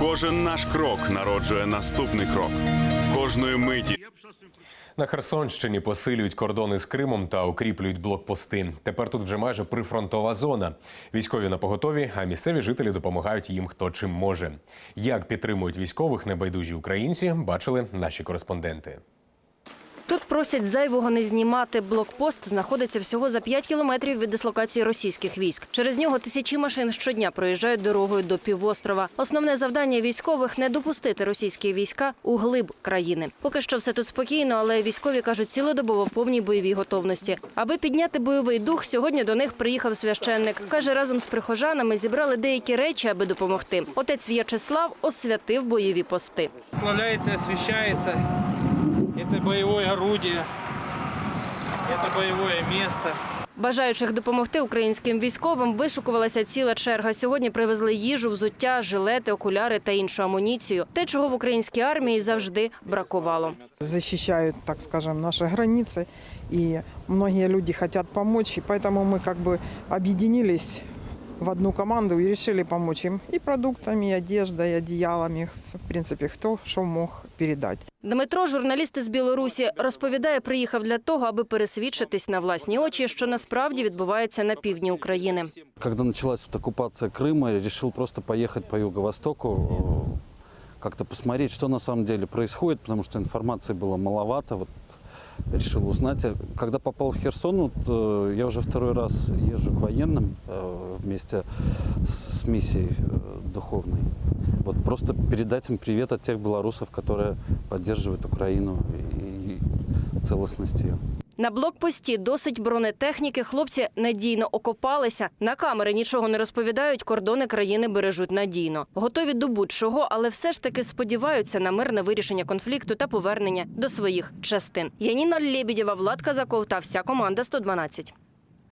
Кожен наш крок народжує наступний крок. Кожної миті На Херсонщині посилюють кордони з Кримом та укріплюють блокпости. Тепер тут вже майже прифронтова зона. Військові на поготові, а місцеві жителі допомагають їм хто чим може. Як підтримують військових небайдужі українці, бачили наші кореспонденти. Тут просять зайвого не знімати. Блокпост знаходиться всього за 5 кілометрів від дислокації російських військ. Через нього тисячі машин щодня проїжджають дорогою до півострова. Основне завдання військових не допустити російські війська у глиб країни. Поки що все тут спокійно, але військові кажуть, цілодобово в повній бойовій готовності. Аби підняти бойовий дух, сьогодні до них приїхав священник. каже, разом з прихожанами зібрали деякі речі, аби допомогти. Отець В'ячеслав освятив бойові пости. Славляется, освещается. Это боевое орудие. Это боевое место. Бажаючих допомогти українським військовим вишукувалася ціла черга. Сьогодні привезли їжу, взуття, жилети, окуляри та іншу амуніцію. Те, чого в українській армії завжди бракувало. защищают, так скажем, наши границы. И многие люди хотят помочь, и поэтому мы как бы объединились в одну команду и решили помочь им и продуктами, и одеждой, и одеялами, в принципе, кто что мог передать. Дмитро, журналіст із Білорусі, розповідає, приїхав для того, аби пересвідчитись на власні очі, що насправді відбувається на півдні України. Когда почалася окупація Криму, Крыма, я вирішив просто поїхати по юго-востоку, э, как-то посмотреть, что на самом деле происходит, потому что информации было маловато. Вот решил узнать. А Когда попал в Херсон, вот, э, я уже второй раз езжу к военным э, вместе с, с миссией э, духовной. Вот просто передать им привет от тех белорусов, которые поддерживают Украину и, и целостность ее. На блокпості досить бронетехніки. Хлопці надійно окопалися. На камери нічого не розповідають. Кордони країни бережуть надійно. Готові до будь-чого, але все ж таки сподіваються на мирне вирішення конфлікту та повернення до своїх частин. Яніна Лебідєва, Влад Казаков та вся команда 112.